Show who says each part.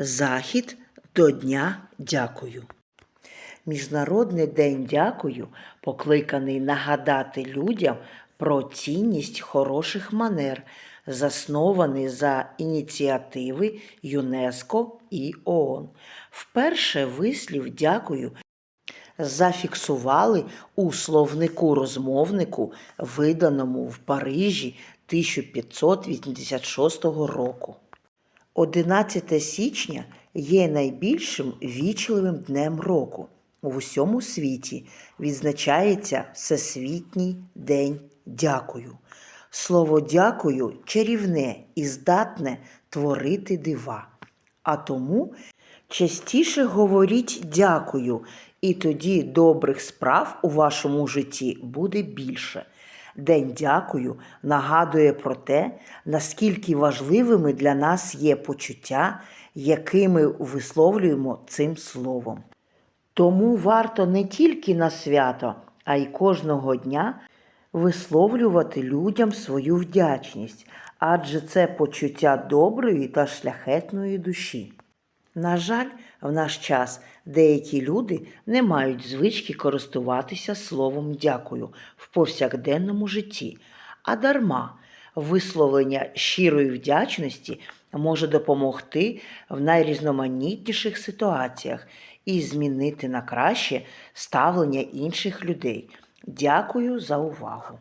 Speaker 1: Захід до Дня Дякую. Міжнародний день дякую покликаний нагадати людям про цінність хороших манер, заснований за ініціативи ЮНЕСКО і ООН. Вперше вислів дякую зафіксували у словнику розмовнику, виданому в Парижі 1586 року. 11 січня є найбільшим вічливим днем року. В усьому світі відзначається Всесвітній день дякую. Слово дякую чарівне і здатне творити дива. А тому частіше говоріть дякую, і тоді добрих справ у вашому житті буде більше. День дякую нагадує про те, наскільки важливими для нас є почуття, які ми висловлюємо цим словом. Тому варто не тільки на свято, а й кожного дня висловлювати людям свою вдячність, адже це почуття доброї та шляхетної душі. На жаль, в наш час деякі люди не мають звички користуватися словом дякую в повсякденному житті, а дарма висловлення щирої вдячності може допомогти в найрізноманітніших ситуаціях і змінити на краще ставлення інших людей. Дякую за увагу!